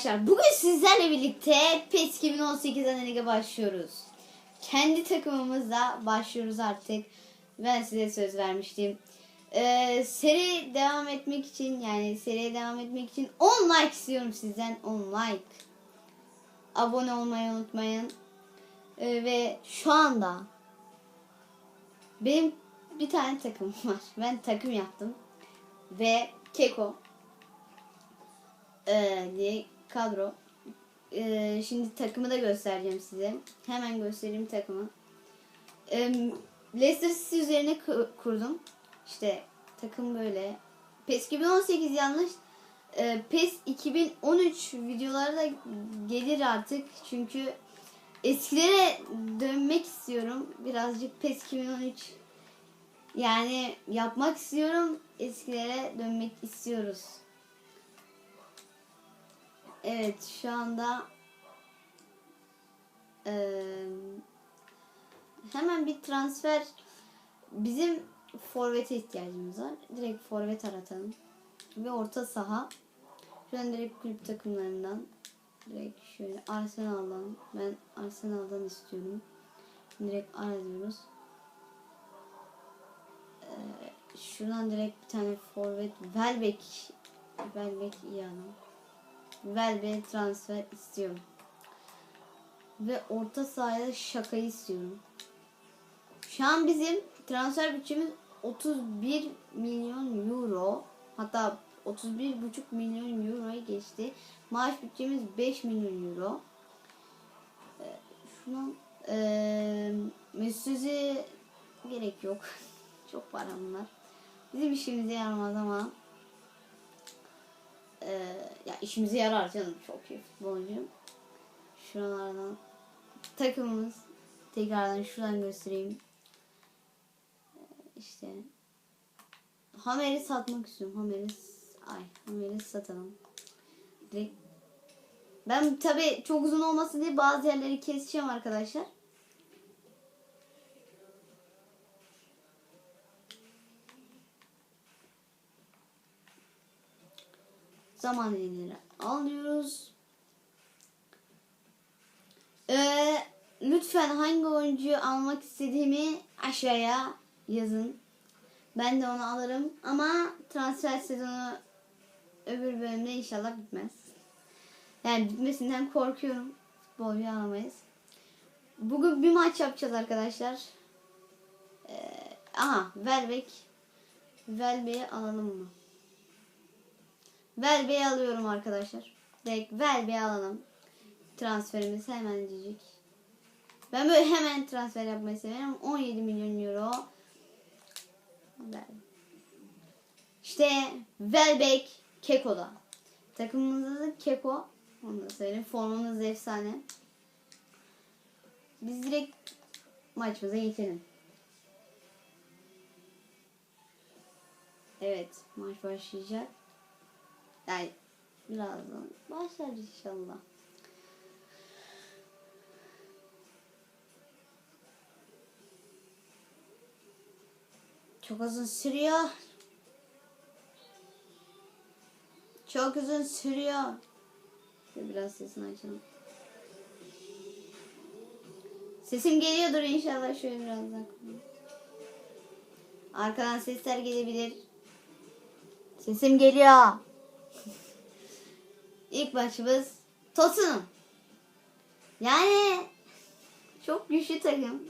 arkadaşlar bugün sizlerle birlikte PES 2018 Analiga başlıyoruz. Kendi takımımızla başlıyoruz artık. Ben size söz vermiştim. Ee, seri devam etmek için yani seriye devam etmek için 10 like istiyorum sizden 10 like. Abone olmayı unutmayın. Ee, ve şu anda benim bir tane takımım var. Ben takım yaptım. Ve Keko ee, diye kadro. Ee, şimdi takımı da göstereceğim size. Hemen göstereyim takımı. Ee, Leicester City üzerine ku- kurdum. İşte takım böyle. PES 2018 yanlış. Ee, PES 2013 videoları da gelir artık. Çünkü eskilere dönmek istiyorum. Birazcık PES 2013 yani yapmak istiyorum. Eskilere dönmek istiyoruz. Evet şu anda eee, hemen bir transfer bizim forvete ihtiyacımız var. Direkt forvet aratalım. Ve orta saha. Şu an direkt kulüp takımlarından direkt şöyle Arsenal'dan ben Arsenal'dan istiyorum. Direkt arıyoruz. Ee, şuradan direkt bir tane forvet Welbeck Welbeck iyi adam. Velbe transfer istiyorum. Ve orta sahaya şakayı istiyorum. Şu an bizim transfer bütçemiz 31 milyon euro. Hatta 31,5 milyon euroya geçti. Maaş bütçemiz 5 milyon euro. Ee, şuna ee, Mesut'e gerek yok. Çok param var. Bizim işimize yaramaz ama ee, ya işimize yarar canım çok iyi futbolcu. Şuralardan takımımız tekrardan şuradan göstereyim. Ee, işte Hamer'i satmak istiyorum. Hamer'i ay Hamer'i satalım. Direkt ben tabi çok uzun olmasın diye bazı yerleri keseceğim arkadaşlar. Zaman ileri alıyoruz. Ee, lütfen hangi oyuncuyu almak istediğimi aşağıya yazın. Ben de onu alırım ama transfer sezonu öbür bölümde inşallah bitmez. Yani bitmesinden korkuyorum. Futbolcu alamayız. Bugün bir maç yapacağız arkadaşlar. Ee, aha Velbek. Velbe'yi alalım mı? Velbe'yi alıyorum arkadaşlar. Direkt Velbe'yi alalım. Transferimiz hemen diyecek. Ben böyle hemen transfer yapmayı severim. 17 milyon euro. İşte Velbek Keko'da. Takımımızda da Keko. Onu da söyleyeyim. Formamız da efsane. Biz direkt maçımıza geçelim. Evet maç başlayacak. Yani birazdan başlar inşallah. Çok uzun sürüyor. Çok uzun sürüyor. Biraz sesini açalım. Sesim geliyordur inşallah şöyle biraz daha. Arkadan sesler gelebilir. Sesim geliyor. İlk maçımız Tottenham. Yani çok güçlü takım.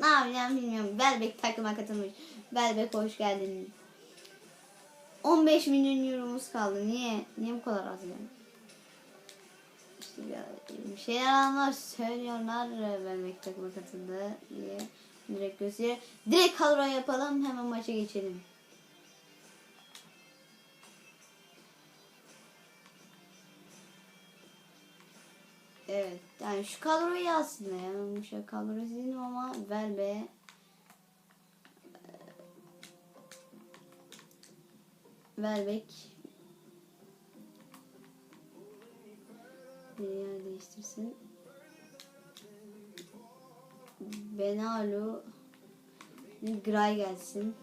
Ne yapacağım bilmiyorum. Belbek takıma katılmış. Belbek hoş geldin. 15 milyon euromuz kaldı. Niye? Niye bu kadar az yani? Bir şeyler anlar söylüyorlar. Belbek takıma katıldı diye. Direkt gösteriyor. Direkt kadro yapalım. Hemen maça geçelim. Evet. Yani şu kadroyu aslında ya. Ben bu şey kadroyu sildim ama ver be. Verbek yer değiştirsin. Benalu Gray gelsin.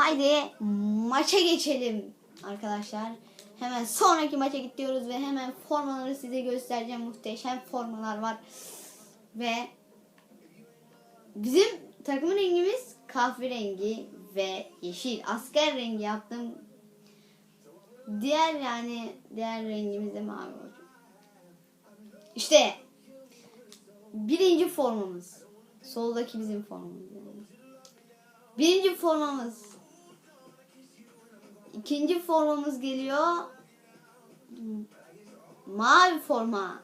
Haydi maça geçelim arkadaşlar. Hemen sonraki maça gidiyoruz ve hemen formaları size göstereceğim. Muhteşem formalar var. Ve bizim takımın rengimiz kahverengi ve yeşil. Asker rengi yaptım. Diğer yani diğer rengimiz de mavi olacak. İşte birinci formamız. Soldaki bizim formamız. Birinci formamız. İkinci formamız geliyor. Mavi forma.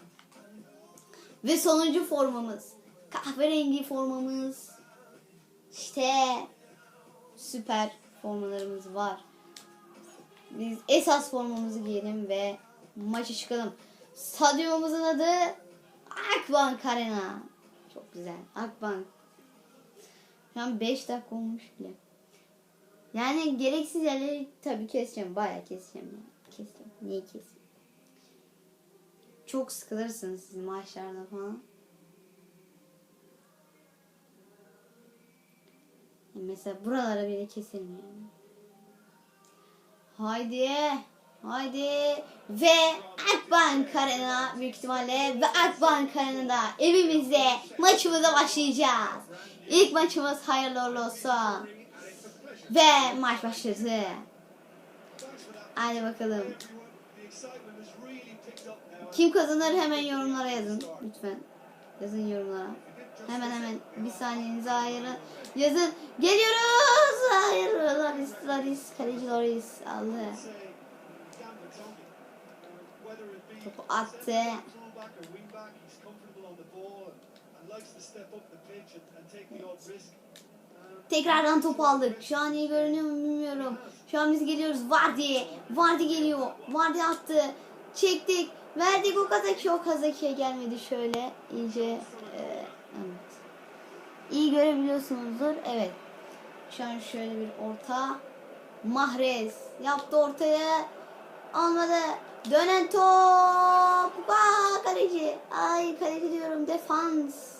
Ve sonuncu formamız. Kahverengi formamız. İşte süper formalarımız var. Biz esas formamızı giyelim ve maça çıkalım. Stadyumumuzun adı Akbank Arena. Çok güzel. Akbank. Şu an 5 dakika olmuş bile. Yani gereksiz yerleri tabii keseceğim. Bayağı keseceğim. Yani. Keseceğim. Niye keseyim? Çok sıkılırsınız siz maçlarda falan. Mesela buralara bile keselim yani. Haydi. Haydi. Ve Akbank Arena büyük ihtimalle ve Akbank Arena'da evimizde maçımıza başlayacağız. İlk maçımız hayırlı olsun. Ve maç başladı. Hadi bakalım. Kim kazanır hemen yorumlara yazın lütfen. Yazın yorumlara. Hemen hemen bir saniyenizi ayırın. Yazın. Geliyoruz. Hayır. Loris, Loris. Kaleci Loris aldı. Topu attı. Tekrardan top aldık. Şu an iyi görünüyor mu bilmiyorum. Şu an biz geliyoruz. Vardy. Vardy geliyor. Vardy attı. Çektik. Verdik Okazaki. Okazaki'ye gelmedi şöyle. iyice. e, evet. İyi görebiliyorsunuzdur. Evet. Şu an şöyle bir orta. Mahrez yaptı ortaya. Almadı. Dönen top. Aa, kaleci. Ay kaleci diyorum. Defans.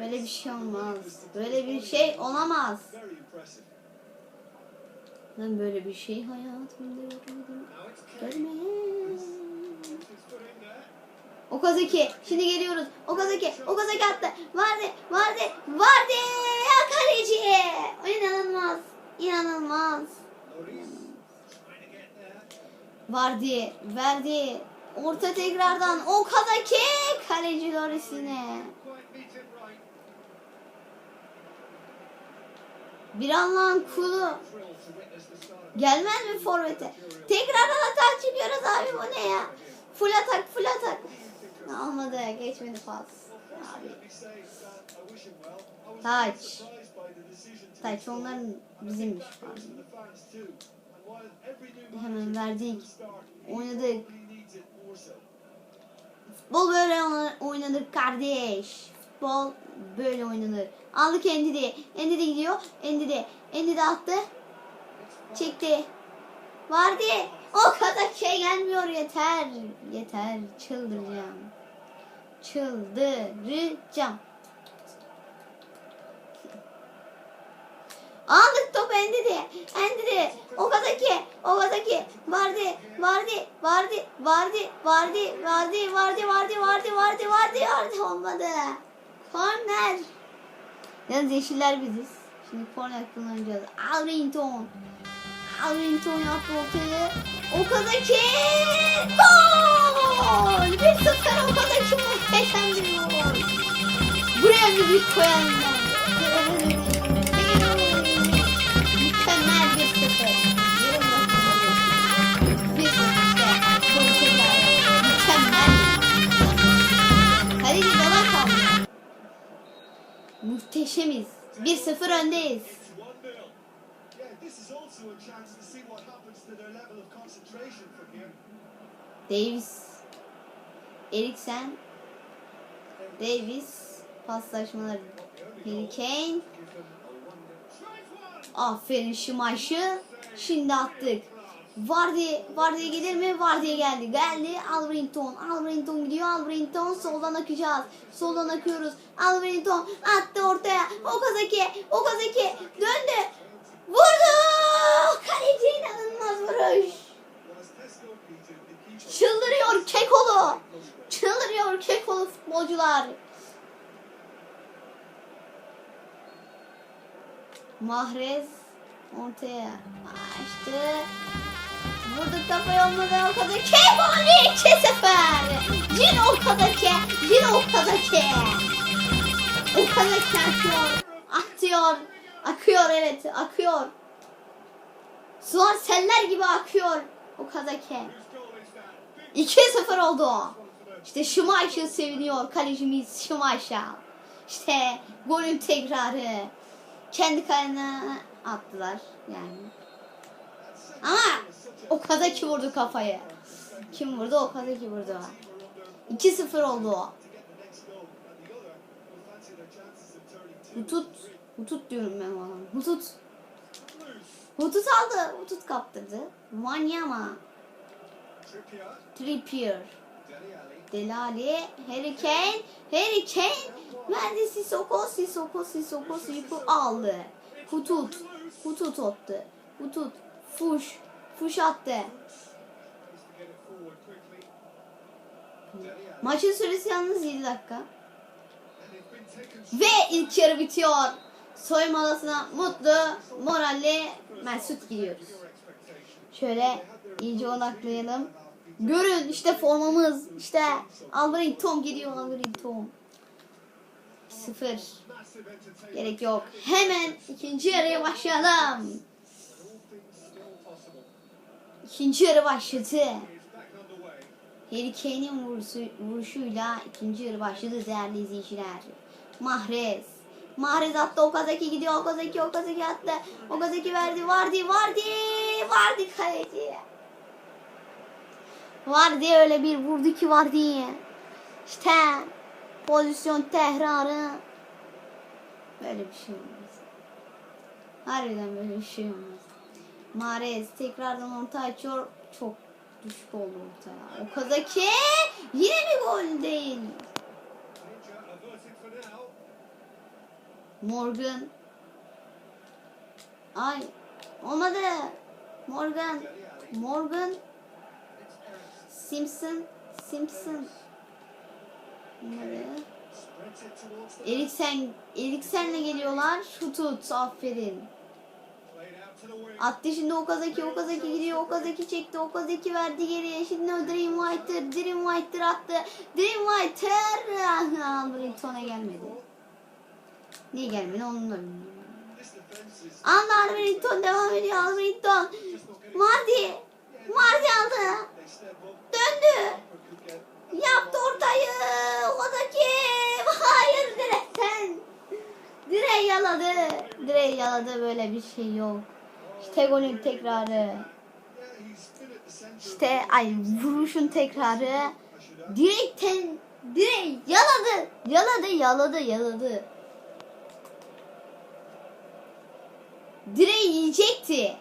Böyle bir şey olmaz. Böyle bir şey olamaz. Ben böyle bir şey hayatımda görmedim. Görmedim. Okazaki. Şimdi geliyoruz. Okazaki. Okazaki attı. Vardı. Vardı. Vardı. Kaleci. İnanılmaz. İnanılmaz. Vardı. Verdi. Orta tekrardan. Okazaki. Kaleci Loris'ine. Bir Allah'ın kulu. Gelmez mi forvete? Tekrardan atak çıkıyoruz abi bu ne ya? Full atak full atak. Almadı geçmedi pas. Abi. Taç. Taç onların bizimmiş pardon. Hemen verdik. Oynadık. Futbol böyle oynanır kardeş. Futbol böyle oynanır. Aldık Endidi. Endidi gidiyor. Endidi. Endidi attı. Çekti. Vardı. O kadar şey gelmiyor yeter. Yeter. Çıldıracağım. Çıldıracağım. Aldık topu Endidi. Endidi. Okazaki. Okazaki. Vardı. Vardı. Vardı. Vardı. Vardı. Vardı. Vardı. Vardı. Vardı. Vardı. Vardı. Vardı. Olmadı. Korner. Yalnız yeşiller biziz. Şimdi korner kullanacağız. Alrington. Alrington yaptı ortaya. Okazaki. Gol. 1-0 Okazaki muhteşem bir gol. Buraya müzik koyalım Muhteşemiz. 1-0 öndeyiz. Davis. Eriksen. Davis. Paslaşmaları. Harry Kane. Aferin şu maçı. Şimdi attık. Vardy, Vardy gelir mi? Vardy geldi. Geldi Alvrington. Alvrington gidiyor. Alvrington soldan akacağız. Soldan akıyoruz. Alvrington attı ortaya. Okazaki. Okazaki döndü. Vurdu! Kaleci inanılmaz vuruş. Çıldırıyor Kekolu. Çıldırıyor Kekolu futbolcular. Mahrez ortaya açtı. Vurdu kafaya olmadı o kadar. Kekoli 2-0. Yine o kadar ke. Yine o kadar ke. O kadar ke atıyor. Atıyor. Akıyor evet akıyor. Sular seller gibi akıyor. O kadar ke. 2-0 oldu. İşte Schumacher seviniyor. Kalecimiz Schumacher. İşte golün tekrarı. Kendi kalemine attılar yani. Ama o kadar ki vurdu kafayı. Kim vurdu? O kadar ki vurdu. 2-0 oldu o. Hutut. Hutut diyorum ben o adam. Hutut. Hutut aldı. Hutut kaptırdı. Wanyama. Trippier. Delali. Harry Kane. Harry Kane. Verdi Sissoko. Sissoko. Sissoko. Sissoko aldı. Hutut. Hutut attı. Hutut. Fuş. Fuş attı. Maçın süresi yalnız 7 dakika. Ve ilk yarı bitiyor. Soyunma odasına mutlu, moralli, mesut gidiyoruz. Şöyle iyice odaklayalım. Görün işte formamız. işte Alvarington geliyor Alvarington. Sıfır. Gerek yok. Hemen ikinci yarıya başlayalım. İkinci yarı başladı. Harry Kane'in vuruşu, vuruşuyla ikinci yarı başladı değerli izleyiciler. Mahrez. Mahrez attı Okazaki gidiyor Okazaki Okazaki attı. Okazaki verdi Vardy Vardy Vardy kaleci. Vardy öyle bir vurdu ki Vardy. İşte pozisyon tekrarı. Böyle bir şey olmaz. Harbiden böyle bir şey olmaz. Mahrez tekrardan orta açıyor. Çok düşük oldu ortaya. Okazaki yine bir gol değil. Morgan. Ay olmadı. Morgan. Morgan. Simpson. Simpson. Olmadı. Eriksen. Eriksen'le geliyorlar. Şutut. Aferin. Attı şimdi Okazaki. Okazaki gidiyor. Okazaki çekti. Okazaki verdi geriye. Şimdi Dream Whiter. Dream Whiter attı. Dream Whiter. Albrighton'a gelmedi. Niye gelmedi onu da bilmiyorum. Anda Albrightson devam ediyor. Albrightson. Mardi. Mardi aldı. Döndü. Yaptı ortayı. Okazaki. Hayır direkten. Direği yaladı. Direği yaladı. Böyle bir şey yok. Golün tekrarı. İşte ay vuruşun tekrarı. Direkten direği yaladı. Yaladı yaladı yaladı. Direği yiyecekti.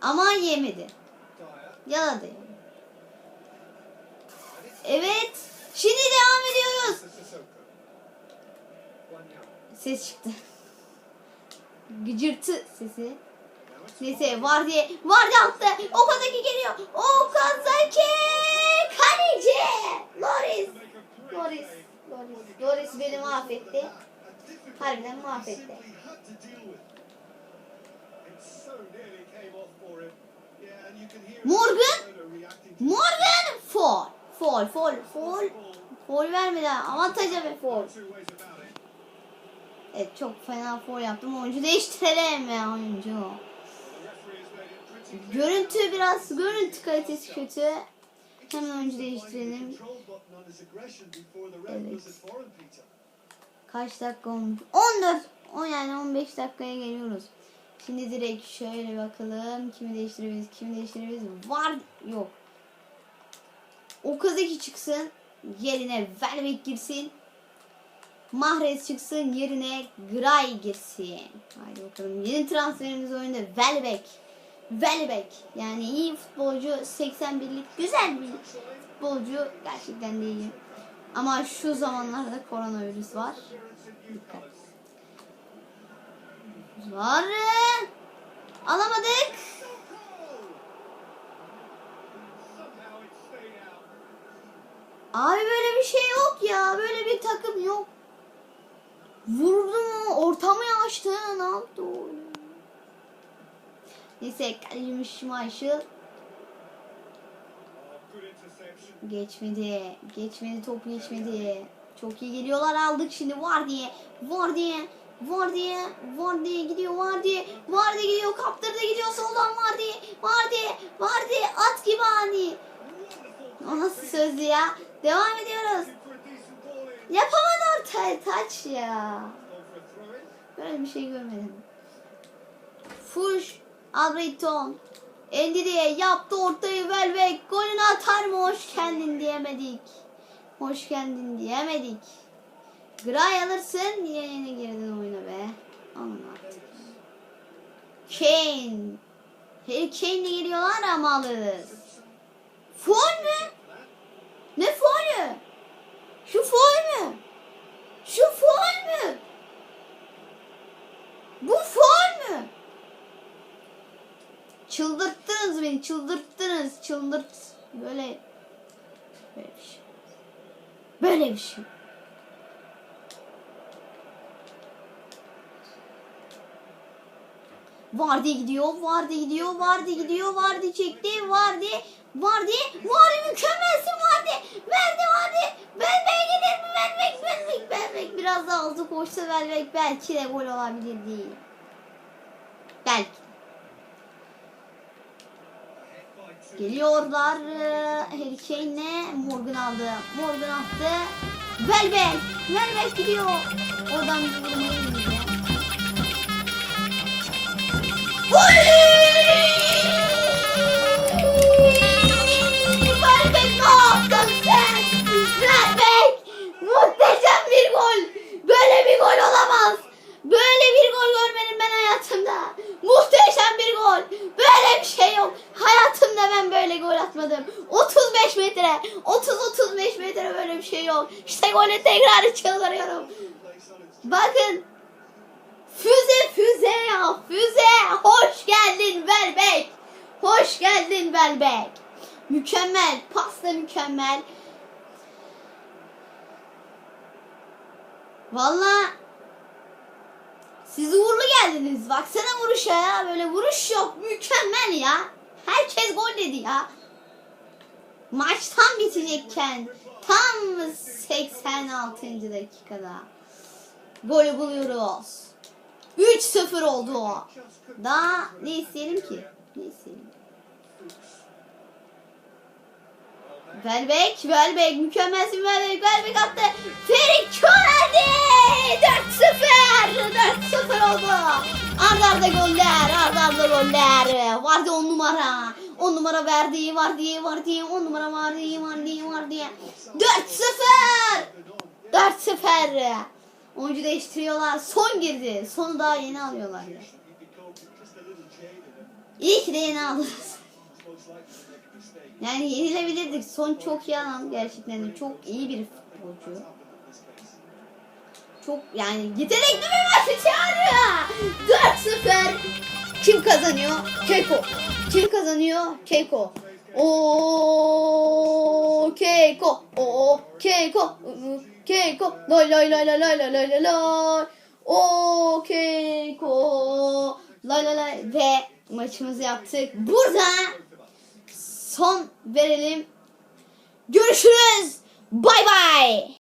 Ama yemedi. Yaladı. Evet. Şimdi devam ediyoruz. Ses çıktı. Gıcırtı sesi. Neyse var diye var diye attı. Okazaki geliyor. Okazaki kaleci. Loris. Loris. Loris. Loris beni mahvetti. Harbiden mahvetti. Morgan. Morgan. Foul. Foul. Foul. Foul. Foul vermedi. Avantaja ve foul. Evet çok fena foul yaptım. Oyuncu değiştirelim ya oyuncu. Görüntü biraz görüntü kalitesi kötü. Hemen oyuncu değiştirelim. Evet. Kaç dakika olmuş? 14. O yani 15 dakikaya geliyoruz. Şimdi direkt şöyle bakalım. Kimi değiştirebiliriz? Kimi değiştirebiliriz? Var yok. Okazaki çıksın. Yerine Velvet girsin. Mahrez çıksın yerine Gray girsin. Haydi bakalım. Yeni transferimiz oyunda Welbeck. Welbeck. Yani iyi futbolcu. 81'lik güzel bir futbolcu. Gerçekten de iyi. Ama şu zamanlarda koronavirüs var. Dikkat. Var. Alamadık. Abi böyle bir şey yok ya. Böyle bir takım yok. Vurdu mu? Ortamı açtı. Ne yaptı o? Neyse kalecimiz Schmeichel geçmedi. Geçmedi top geçmedi. Çok iyi geliyorlar aldık şimdi var diye. Var diye. Var diye. Var diye gidiyor var diye. Var diye gidiyor kaptırdı gidiyor soldan var diye. Var diye. Var diye at gibi ani. O nasıl sözü ya? Devam ediyoruz. Yapamadı ortaya taç ya. Böyle bir şey görmedim. Fuş Albrighton. Endiriye yaptı ortayı Velbek. Golünü atar mı? Hoş geldin diyemedik. Hoş geldin diyemedik. Gray alırsın. Niye yine girdin oyuna be? Alın artık. Kane. Harry Kane'le geliyorlar ama alırız. Foul mü? Ne faulü? Şu faul mü? Şu faul mü? Bu faul mü? Çıldırttınız beni, çıldırttınız, çıldırt. Böyle böyle bir şey. Böyle bir şey. Vardı gidiyor, vardı gidiyor, vardı gidiyor, vardı çekti, vardı, vardı, vardı mükemmelsin vardı, verdi Belbek mi Belbek, Belbek, Belbek biraz daha hızlı koşsa Belbek belki de gol olabilir değil. Belki. Geliyorlar ee, Harry Kane'le Morgan aldı. Morgan attı. Welbeck. Welbeck gidiyor. Oradan bir vurmayı deneyeceğim. Gol olamaz. Böyle bir gol görmedim ben hayatımda. Muhteşem bir gol. Böyle bir şey yok. Hayatımda ben böyle gol atmadım. 35 metre. 30-35 metre böyle bir şey yok. İşte golü tekrar çıldırıyorum. Bakın. Füze füze ya füze. Hoş geldin Belbek. Hoş geldin Belbek. Mükemmel. Pas da mükemmel. Vallahi siz uğurlu geldiniz. Baksana vuruşa ya. Böyle vuruş yok. Mükemmel ya. Herkes gol dedi ya. Maç tam bitecekken tam 86. dakikada golü buluyoruz. 3-0 oldu o. Daha ne isteyelim ki? Ne isteyelim? Welbeck, Welbeck, mükemmelsin Welbeck, Welbeck attı. Ferik Köreldi! 4-0! 4-0 oldu. Arda arda goller, arda arda goller. Vardı on numara. On numara verdi, vardı, vardı, on numara vardı, vardı, vardı. 4-0! 4-0! Oyuncu değiştiriyorlar. Son girdi. Sonu daha yeni alıyorlar. İyi ki de yeni aldınız. Yani yenilebilirdik. Son çok iyi adam gerçekten. De. Çok iyi bir futbolcu. Çok yani yetenekli bir maçı çağırıyor. 4-0. Kim kazanıyor? Keko. Kim kazanıyor? Keko. O Keiko. O Keiko. Keiko. Lay lay lay lay lay lay lay lay. O Keiko. Lay lay lay ve maçımızı yaptık. Burada son verelim. Görüşürüz. Bay bay.